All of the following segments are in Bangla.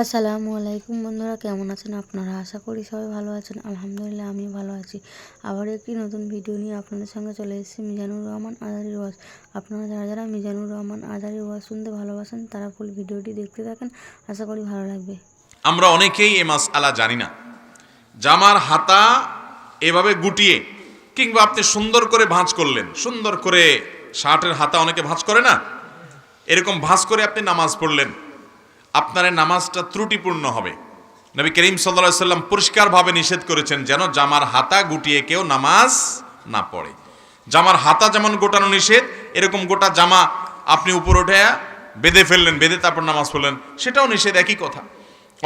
আসসালামু আলাইকুম বন্ধুরা, কেমন আছেন আপনারা? আশা করি সবাই ভালো আছেন। আলহামদুলিল্লাহ আমি ভালো আছি। আবার একটি নতুন ভিডিও নিয়ে আপনাদের সঙ্গে চলে এসেছি, মিজানুর রহমান আজারি ওয়াজ। আপনারা যারা যারা মিজানুর রহমান আজারি ওয়াজ শুনতে ভালোবাসেন, তারা ফুল ভিডিওটি দেখতে থাকেন। আশা করি ভালো লাগবে। আমরা অনেকেই এ মাস আলা জানি না। জামার হাতা এভাবে গুটিয়ে, কিংবা আপনি সুন্দর করে ভাঁজ করলেন, সুন্দর করে শার্টের হাতা অনেকে ভাঁজ করে না? এরকম ভাঁজ করে আপনি নামাজ পড়লেন। আপনার নামাজটা ত্রুটিপূর্ণ হবে। নবী করিম সাল্লা সাল্লাম পরিষ্কারভাবে নিষেধ করেছেন যেন জামার হাতা গুটিয়ে কেউ নামাজ না পড়ে। জামার হাতা যেমন গোটানো নিষেধ, এরকম গোটা জামা আপনি উপর উঠে বেঁধে ফেললেন, বেঁধে তারপর নামাজ পড়লেন, সেটাও নিষেধ, একই কথা।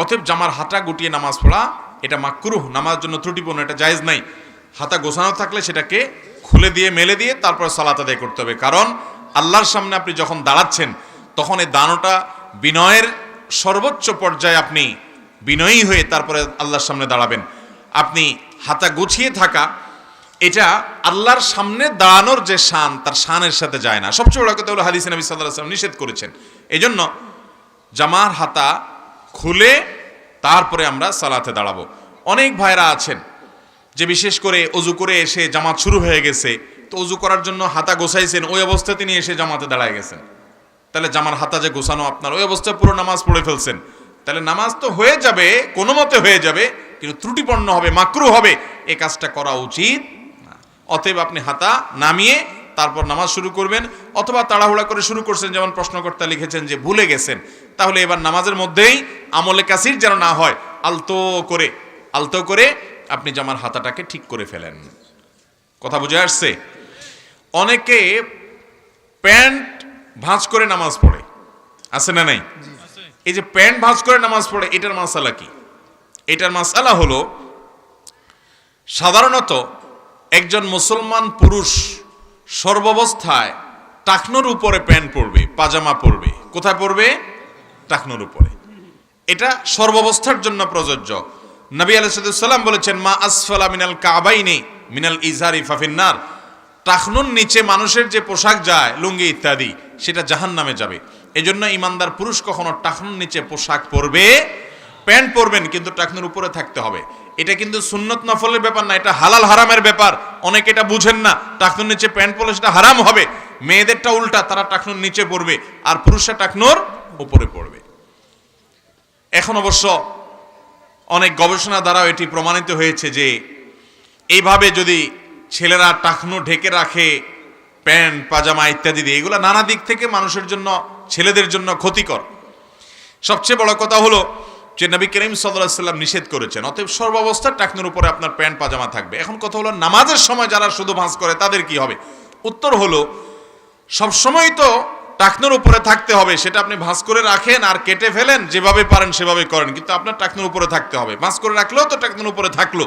অতএব জামার হাতা গুটিয়ে নামাজ পড়া, এটা মাকরুহ নামাজ জন্য ত্রুটিপূর্ণ, এটা জায়েজ নাই। হাতা গোছানো থাকলে সেটাকে খুলে দিয়ে, মেলে দিয়ে তারপর সালাত আদায় করতে হবে। কারণ আল্লাহর সামনে আপনি যখন দাঁড়াচ্ছেন, তখন এই দানোটা বিনয়ের সর্বোচ্চ পর্যায়ে আপনি বিনয়ী হয়ে তারপরে আল্লাহর সামনে দাঁড়াবেন। আপনি হাতা গুছিয়ে থাকা, এটা আল্লাহর সামনে দাঁড়ানোর যে শান, তার শানের সাথে যায় না। সবচেয়ে বড় কথা হলো হাদিস নবী সাল্লাহ সাল্লাম নিষেধ করেছেন। এই জন্য জামার হাতা খুলে তারপরে আমরা সালাতে দাঁড়াবো। অনেক ভাইরা আছেন যে বিশেষ করে অজু করে এসে জামাত শুরু হয়ে গেছে, তো অজু করার জন্য হাতা গোছাইছেন, ওই অবস্থায় তিনি এসে জামাতে দাঁড়ায় গেছেন। তাহলে জামার হাতা যে গোছানো আপনার, ওই অবস্থায় পুরো নামাজ পড়ে ফেলছেন। তাহলে নামাজ তো হয়ে যাবে, কোনো মতে হয়ে যাবে, কিন্তু ত্রুটিপন্ন হবে, মাকরু হবে, এ কাজটা করা উচিত অতএব আপনি হাতা নামিয়ে তারপর নামাজ শুরু করবেন, অথবা তাড়াহুড়া করে শুরু করছেন, যেমন প্রশ্নকর্তা লিখেছেন যে ভুলে গেছেন, তাহলে এবার নামাজের মধ্যেই আমলে কাসির যেন না হয়, আলতো করে আলতো করে আপনি জামার হাতাটাকে ঠিক করে ফেলেন। কথা বুঝে আসছে? অনেকে প্যান্ট ভাঁজ করে নামাজ পড়ে। আছে না নাই? এই যে প্যান্ট ভাঁজ করে নামাজ পড়ে এটার মাসালা কি? এটার মাসালা হলো সাধারণত একজন মুসলমান পুরুষ সর্বাবস্থায় টাকনোর উপরে প্যান্ট পরবে পাজামা পরবে। কোথায় পরবে? টাকনোর উপরে। এটা সর্বাবস্থার জন্য প্রযোজ্য। নবী আলাইসাল্লাম বলেছেন মা আসফালা মিনাল কাবাইনি মিনাল ইজারি ফাফিন্নার। টাকনুর নিচে মানুষের যে পোশাক যায় লুঙ্গি ইত্যাদি সেটা জাহান নামে যাবে। এই জন্য ইমানদার পুরুষ কখনো টাকনুর নিচে পোশাক পরবে, প্যান্ট পরবেন, কিন্তু টাকনুর উপরে থাকতে হবে। এটা কিন্তু সুন্নত নফলের ব্যাপার না, এটা হালাল হারামের ব্যাপার। অনেকে এটা বুঝেন না, টাকনুর নিচে প্যান্ট পরলে সেটা হারাম হবে। মেয়েদেরটা উল্টা, তারা টাকনুর নিচে পড়বে আর পুরুষরা টাকনুর উপরে পড়বে। এখন অবশ্য অনেক গবেষণা দ্বারাও এটি প্রমাণিত হয়েছে যে, এইভাবে যদি ছেলেরা টাকনো ঢেকে রাখে প্যান্ট, পাজামা ইত্যাদি দিয়ে। এগুলো নানা দিক থেকে মানুষের জন্য, ছেলেদের জন্য ক্ষতিকর। সবচেয়ে বড় কথা হলো যে নবী করিম সাল্লাম নিষেধ করেছেন। অতএব সর্বাবস্থা টাকনোর উপরে আপনার প্যান্ট, পাজামা থাকবে। এখন কথা হলো নামাজের সময় যারা শুধু ভাঁজ করে, তাদের কি হবে? উত্তর হলো, সবসময় তো টাকনোর উপরে থাকতে হবে। সেটা আপনি ভাঁজ করে রাখেন আর কেটে ফেলেন, যেভাবে পারেন সেভাবে করেন। কিন্তু আপনার টাকনোর উপরে থাকতে হবে। ভাঁজ করে রাখলেও তো টাকনোর উপরে থাকল।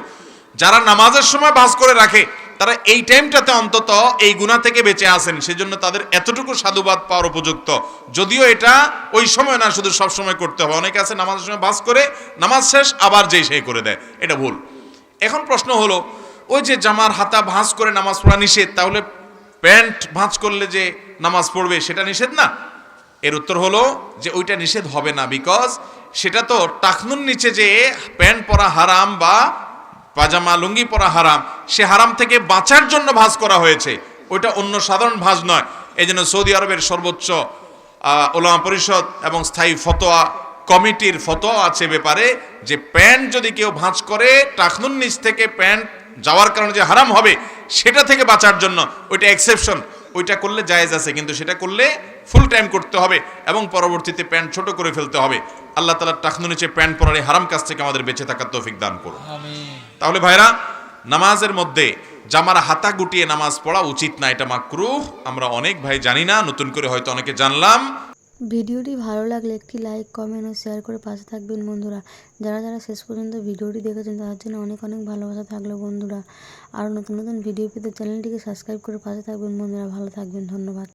যারা নামাজের সময় ভাঁজ করে রাখে তারা এই টাইমটাতে অন্তত এই গুণা থেকে বেঁচে আসেন সেজন্য তাদের এতটুকু সাধুবাদ পাওয়ার উপযুক্ত। যদিও এটা ওই সময় না, শুধু সব সময় করতে হবে। অনেকে আছে নামাজের সময় ভাঁজ করে, নামাজ শেষ, আবার যেই সেই করে দেয়। এটা ভুল। এখন প্রশ্ন হলো, ওই যে জামার হাতা ভাঁজ করে নামাজ পড়া নিষেধ, তাহলে প্যান্ট ভাঁজ করলে যে নামাজ পড়বে, সেটা নিষেধ না? এর উত্তর হলো যে ওইটা নিষেধ হবে না বিকজ সেটা তো টাকনুর নিচে যে প্যান্ট পরা হারাম বা পাজামা, লুঙ্গি পরা হারাম। সে হারাম থেকে বাঁচার জন্য ভাঁজ করা হয়েছে। ওইটা অন্য সাধারণ ভাঁজ নয়। এই জন্য সৌদি আরবের সর্বোচ্চ ওলামা পরিষদ এবং স্থায়ী ফতোয়া কমিটির ফতোয়া আছে ব্যাপারে যে প্যান্ট যদি কেউ ভাঁজ করে টাকনুর নিচ থেকে প্যান্ট যাওয়ার কারণে যে হারাম হবে, সেটা থেকে বাঁচার জন্য ওইটা এক্সেপশন ওইটা করলে জায়েজ আছে, কিন্তু সেটা করলে ফুল টাইম করতে হবে এবং পরবর্তীতে প্যান্ট ছোট করে ফেলতে হবে। আল্লাহ তালা টাকনু নিচে প্যান্ট পরার হারাম কাছ থেকে আমাদের বেঁচে থাকার তৌফিক দান করুন। তাহলে ভাইরা, নামাজের মধ্যে জামার হাতা গুটিয়ে নামাজ পড়া উচিত না, এটা মাকরুহ। আমরা অনেক ভাই জানি না, নতুন করে হয়তো অনেকে জানলাম। ভিডিওটি ভালো লাগলে একটি লাইক, কমেন্ট ও শেয়ার করে পাশে থাকবেন বন্ধুরা। যারা যারা শেষ পর্যন্ত ভিডিওটি দেখেছেন, তাদের জন্য অনেক অনেক ভালোবাসা থাকল বন্ধুরা। আর নতুন নতুন ভিডিও পেতে চ্যানেলটিকে সাবস্ক্রাইব করে পাশে থাকবেন বন্ধুরা। ভালো থাকবেন, ধন্যবাদ।